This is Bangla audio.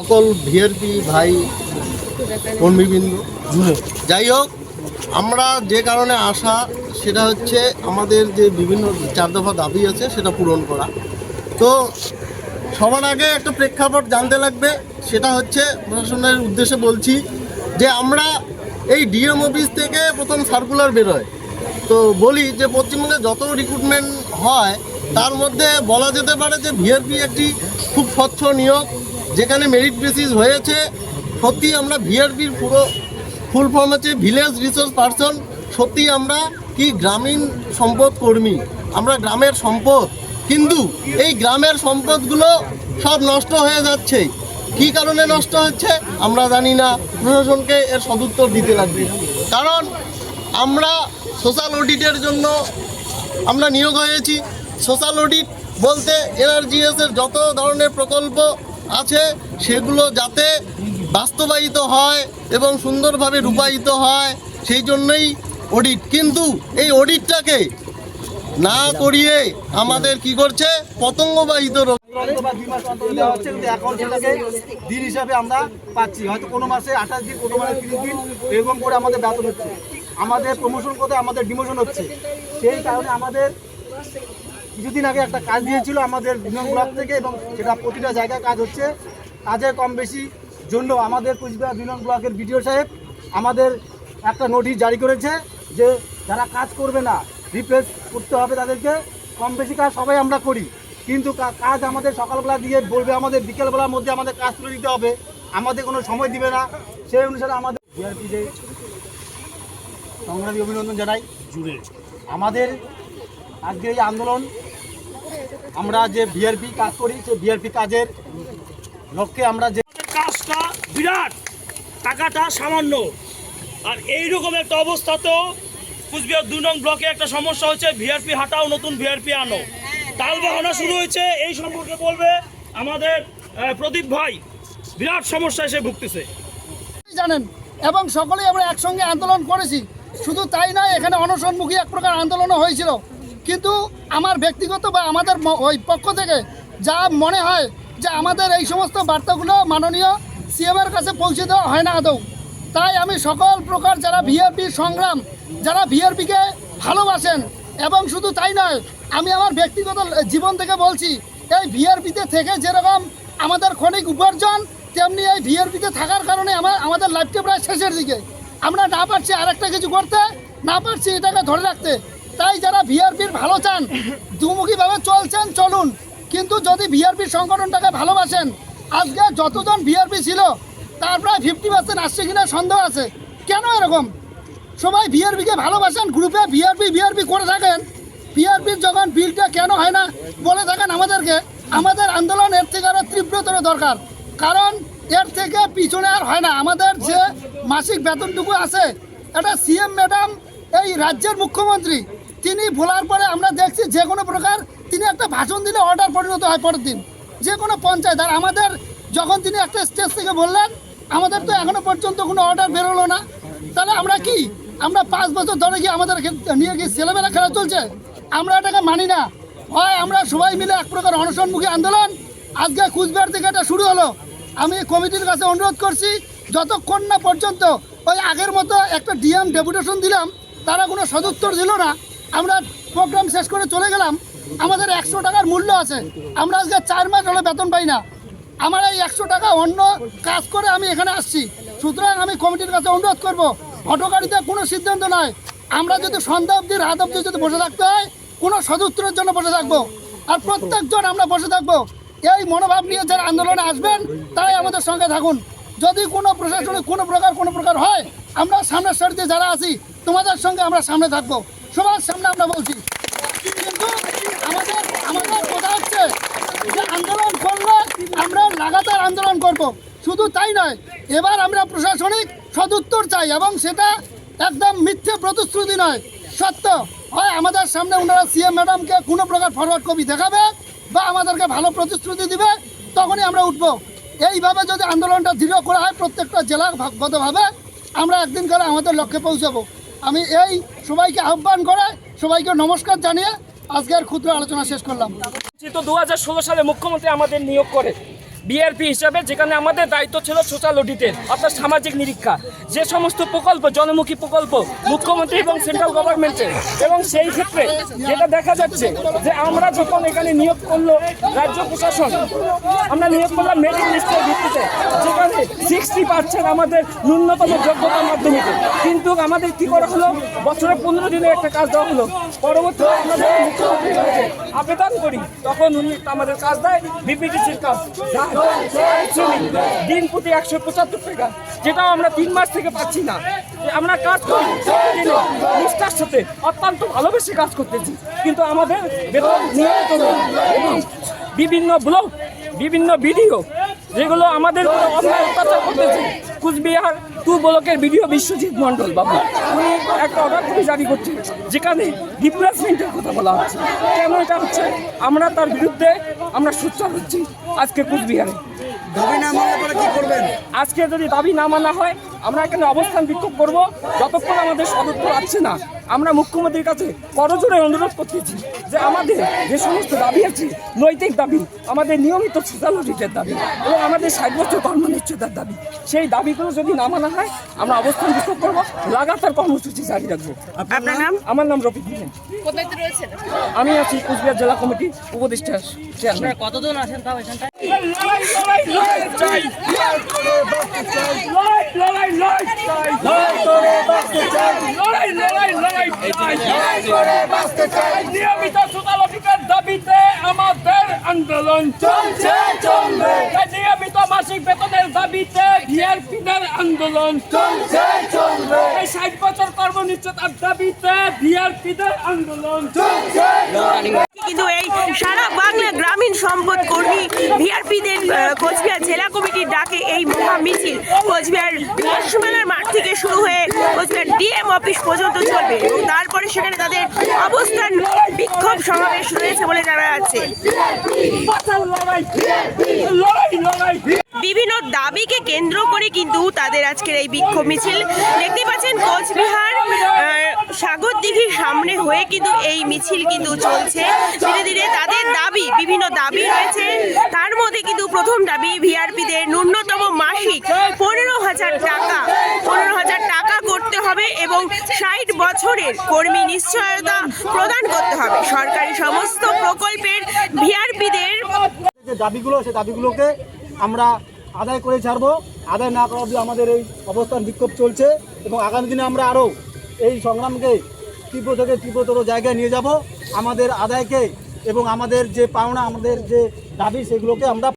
সকল ভিআরপি ভাই, কর্মীবৃন্দ। যাই হোক, আমরা যে কারণে আসা, সেটা হচ্ছে আমাদের যে বিভিন্ন চার দফা দাবি আছে, সেটা পূরণ করা। তো সবার আগে একটা প্রেক্ষাপট জানতে লাগবে, সেটা হচ্ছে প্রশাসনের উদ্দেশ্যে বলছি যে আমরা এই ডিএম অফিস থেকে প্রথম সার্কুলার বেরোয়। তো বলি যে পশ্চিমবঙ্গে যত রিক্রুটমেন্ট হয়, তার মধ্যে বলা যেতে পারে যে ভিআরপি একটি খুব স্বচ্ছ নিয়োগ যেখানে মেরিট বেসিস হয়েছে, সত্যি আমরা ভিআরপির পুরো ফুল ফর্ম হচ্ছে ভিলেজ রিসোর্স পার্সন সত্যি আমরা কি গ্রামীণ সম্পদ কর্মী, আমরা গ্রামের সম্পদ। কিন্তু এই গ্রামের সম্পদগুলো সব নষ্ট হয়ে যাচ্ছে। কি কারণে নষ্ট হচ্ছে আমরা জানি না। প্রশাসনকে এর সদুত্তর দিতে লাগবে। কারণ আমরা সোশ্যাল অডিটের জন্য আমরা নিয়োগ হয়েছি। সোশ্যাল অডিট বলতে এনআরজিএস এর যত ধরনের প্রকল্প আছে, সেগুলো যাতে বাস্তবায়িত হয় এবং সুন্দরভাবে রূপায়িত হয়, সেই জন্যই অডিট কিন্তু এই অডিটটাকে না করিয়ে আমাদের কি করছে? পতঙ্গবাহিত রোগ হিসাবে আমরা পাচ্ছি। হয়তো কোনো মাসে আঠাশ দিন, কোনো মাসে দিন, এরকম করে আমাদের হচ্ছে। আমাদের প্রমোশন করতে আমাদের ডিমোশন হচ্ছে। সেই কারণে আমাদের কিছুদিন আগে একটা কাজ দিয়েছিল আমাদের বিমান ব্লক থেকে এবং সেটা প্রতিটা জায়গায় কাজ হচ্ছে। কাজের কম বেশি জন্য আমাদের কুচবিহার বিমান ব্লকের বিডিও সাহেব আমাদের একটা নোটিশ জারি করেছে যে যারা কাজ করবে না রিপ্লেস করতে হবে তাদেরকে। কম বেশি কাজ সবাই আমরা করি। কিন্তু কাজ আমাদের সকালবেলা দিয়ে বলবে, আমাদের বিকেলবেলার মধ্যে আমাদের কাজ তুলে দিতে হবে। আমাদের কোনো সময় দিবে না। সেই অনুসারে আমাদের বিআরপিতে সংগ্রামী অভিনন্দন জানাই। জুড়ে আমাদের আজকে এই আন্দোলন আমরা যে বিআরপি কাজ করি সেই বিআরপি কাজের লক্ষ্যে আমরা যে কাজটা বিরাট টাকাটা সামান্য। আর এইরকম একটা অবস্থা তো কুচবিহার দুই নং ব্লকে একটা সমস্যা হচ্ছে ভিআরপি হাটাও নতুন ভিআরপি আনো। তাল বাহানা শুরু হয়েছে এই সম্পর্কে বলবে আমাদের প্রদীপ ভাই। বিরাট সমস্যা এসে ভুগতেছে। জানেন এবং সকলেই আমরা একসঙ্গে আন্দোলন করেছি। শুধু তাই নয় এখানে অনশনমুখী এক প্রকার আন্দোলনও হয়েছিল। কিন্তু আমার ব্যক্তিগত বা আমাদের ওই পক্ষ থেকে যা মনে হয় যে আমাদের এই সমস্ত বার্তাগুলো মাননীয় সিএমের কাছে পৌঁছে দেওয়া হয় না আদৌ। তাই আমি সকল প্রকার যারা ভিআরপি সংগ্রাম, যারা ভিআরপিকে ভালোবাসেন এবং শুধু তাই নয়, আমি আমার ব্যক্তিগত জীবন থেকে বলছি, এই ভিআরপিতে থেকে যেরকম আমাদের ক্ষণিক উপার্জন, তেমনি এই ভিআরপিতে থাকার কারণে আমার, আমাদের লাইফটা প্রায় শেষের দিকে। আমরা না পারছি আরেকটা কিছু করতে, না পারছি এটাকে ধরে রাখতে। তাই যারা ভিআরপির ভালো চান দুমুখীভাবে চলছেন, চলুন। কিন্তু যদি ভিআরপির সংগঠনটাকে ভালোবাসেন, আজকে যতজন ভিআরপি ছিল, তার প্রায় ফিফটি পার্সেন্ট আসছে কিনা সন্দেহ আছে। কেন এরকম? সবাই ভিআরপিকে ভালোবাসেন গ্রুপে ভিআরপি ভিআরপি করে থাকেন। ভিআরপির যখন বিলটা কেন হয় না, বলে থাকেন আমাদেরকে, আমাদের আন্দোলন এর থেকে আরও তীব্রতর দরকার। কারণ এর থেকে পিছনে আর হয় না। আমাদের যে মাসিক বেতনটুকু আছে, এটা সিএম ম্যাডাম এই রাজ্যের মুখ্যমন্ত্রী তিনি ভোলার পরে আমরা দেখছি যে কোনো প্রকার তিনি একটা ভাষণ দিলে অর্ডার পরিণত হয় পরের দিন। যে কোনো পঞ্চায়েত। আর আমাদের যখন তিনি একটা স্টেজ থেকে বললেন, আমাদের তো এখনও পর্যন্ত কোনো অর্ডার বেরোলো না। তাহলে আমরা কি? আমরা পাঁচ বছর ধরে কি আমাদের নিয়ে কি ছেলেমেয়েরা খেলা চলছে। আমরা এটাকে মানি না। হয় আমরা সবাই মিলে এক প্রকার অনশনমুখী আন্দোলন। আজকে কুচবিহার থেকে এটা শুরু হলো। আমি কমিটির কাছে অনুরোধ করছি, যতক্ষণ না পর্যন্ত ওই আগের মতো একটা ডিএম ডেপুটেশন দিলাম, তারা কোনো সদুত্তর দিল না। আমরা প্রোগ্রাম শেষ করে চলে গেলাম। আমাদের একশো টাকার মূল্য আছে। আমরা আজকে চার মাস হলে বেতন পাই না। আমার এই একশো টাকা অন্য কাজ করে আমি এখানে আসছি। সুতরাং আমি কমিটির কাছে অনুরোধ করব অটো গাড়িতে কোনো সিদ্ধান্ত নয় আমরা যদি সন্ধ্যা অবধি, রাত অবধি যদি বসে থাকতে হয়, কোনো সদুত্তরের জন্য বসে থাকব। আর প্রত্যেকজন আমরা বসে থাকব। এই মনোভাব নিয়ে যারা আন্দোলনে আসবেন, তারাই আমাদের সঙ্গে থাকুন। যদি কোনো প্রশাসনিক কোনো প্রকার কোনো প্রকার হয় আমরা সামনের সারিতে যারা আছি, তোমাদের সঙ্গে আমরা সামনে থাকব। সবার সামনে আমরা বলছি, কিন্তু আমাদের আমাদের কথা হচ্ছে যে আন্দোলন করলে আমরা লাগাতার আন্দোলন করব। শুধু তাই নয়, এবার আমরা প্রশাসনিক সদুত্তর চাই এবং সেটা একদম মিথ্যে প্রতিশ্রুতি নয়, সত্য। হয় আমাদের সামনে ওনারা সিএম ম্যাডামকে কোনো প্রকার ফরওয়ার্ড কপি দেখাবে বা আমাদেরকে ভালো প্রতিশ্রুতি দিবে, তখনই আমরা উঠব। এইভাবে যদি আন্দোলনটা দৃঢ় করা হয়, প্রত্যেকটা জেলাগতভাবে আমরা একদিন করে আমাদের লক্ষ্যে পৌঁছাবো। আমি এই সবাইকে আহ্বান করে সবাইকে নমস্কার জানিয়ে আজকের ক্ষুদ্র আলোচনা শেষ করলাম। তো দু হাজার ষোলো সালে মুখ্যমন্ত্রী আমাদের নিয়োগ করে। বিআরপি হিসাবে যেখানে আমাদের দায়িত্ব ছিল সোশ্যাল অডিটের, অর্থাৎ সামাজিক নিরীক্ষা। যে সমস্ত প্রকল্প, জনমুখী প্রকল্প, মুখ্যমন্ত্রী এবং সেন্ট্রাল গভর্নমেন্টের এবং সেই ক্ষেত্রে যেটা দেখা যাচ্ছে যে আমরা যখন এখানে নিয়োগ করল রাজ্য প্রশাসন, আমরা নিয়োগ করলাম মেরিট লিস্টের ভিত্তিতে, যেখানে সিক্সটি পার্সেন্ট আমাদের ন্যূনতম যোগ্যতা মাধ্যমিকে কিন্তু আমাদের কি করা হলো? বছরে পনেরো দিনে একটা কাজ দেওয়া হলো। পরবর্তী আমরা যখন মুখ্যমন্ত্রীর আবেদন করি, তখন উনি আমাদের কাজ দেয়, বিপিটিসির কাজ। দিন প্রতি একশো পঁচাত্তর টাকা, যেটাও আমরা তিন মাস থেকে পাচ্ছি না। আমরা কাজ করি, নিষ্ঠার সাথে অত্যন্ত ভালোবেসে কাজ করতেছি। কিন্তু আমাদের বেতন নিয়মিত বিভিন্ন ব্লগ, বিভিন্ন ভিডিও, যেগুলো আমাদের অত্যাচার করতেছে কুচবিহার টু ব্লকের বিডিও বিশ্বজিৎ মণ্ডল বাবু। উনি একটা অর্ডার করে জারি করছেন যেখানে ডিপ্লেসমেন্টের কথা বলা হচ্ছে। কেন এটা হচ্ছে? আমরা তার বিরুদ্ধে আমরা সোচ্চার হচ্ছি আজকে কুচবিহারে। দাবি না মানলে পরে কি করবেন? আজকে যদি দাবি না মানা হয় আমরা এখানে অবস্থান বিক্ষোভ করব যতক্ষণ আমাদের সদস্য আসছে না। আমরা মুখ্যমন্ত্রীর কাছে করজোরে অনুরোধ করতেছি যে আমাদের যে সমস্ত দাবি আছে নৈতিক দাবি আমাদের নিয়মিত সোশ্যাল অডিটের দাবি এবং আমাদের ষাট বছর কর্মনিশ্চয়তার দাবি সেই দাবিগুলো যদি না মানা হয় আমরা অবস্থান বিক্ষোভ করব লাগাতার কর্মসূচি জারি রাখব। আপনার নাম? আমার নাম রফিক আমি আছি কুচবিহার জেলা কমিটির উপদেষ্টা চেয়ারম্যান কতজন আছেন তাও এখানটায়? লড়াই করে বাঁচতে চাই। নিয়মিত সুতালকিকের দাবিতে আমাদের আন্দোলন চলছে। চলবে। নিয়মিত মাসিক বেতনের দাবিতে ভিআরপিদের আন্দোলন চলছে চলবে। এই ষাট বছর কর্মনিশ্চয়তার দাবিতে ভিআরপিদের আন্দোলন চলছে কিন্তু এই সারা বাংলা গ্রামীণ সম্পদ কর্মী ভিআরপিদের কোচবিহার জেলা কমিটির ডাকে এই মহা মিছিল। কোচবিহার মেলার মাঠ থেকে শুরু হয়ে কোচবিহার ডিএম অফিস পর্যন্ত চলবে এবং তারপরে সেখানে তাদের অবস্থান বিক্ষোভ সমাবেশ রয়েছে বলে জানা যাচ্ছে। বিভিন্ন দাবিকে কেন্দ্র করে কিন্তু তাদের আজকের এই বিক্ষোভ মিছিল। দেখতে পাচ্ছেন কোচবিহার সাগর দিঘির সামনে হয়ে কিন্তু এই মিছিল কিন্তু চলছে। ধীরে ধীরে তাদের দাবি, বিভিন্ন দাবি রয়েছে। তার মধ্যে কিন্তু প্রথম দাবি ভিআরপিদের ন্যূনতম মাসিক পনেরো হাজার টাকা। পনেরো হাজার টাকা করতে হবে এবং ষাট বছরের কর্মী নিশ্চয়তা প্রদান করতে হবে। সরকারি সমস্ত প্রকল্পের ভিআরপিদের যে দাবিগুলো সেই দাবিগুলোকে আমরা আদায় করে ছাড়বো। আদায় না করা অবধি আমাদের এই অবস্থান বিক্ষোভ চলছে এবং আগামী দিনে আমরা আরও এই সংগ্রামকে তীব্র থেকে তীব্রতর জায়গায় নিয়ে যাব। আমাদের আদায়কে এবং আমাদের যে পাওনা, আমাদের যে দাবি, সেগুলোকে আমরা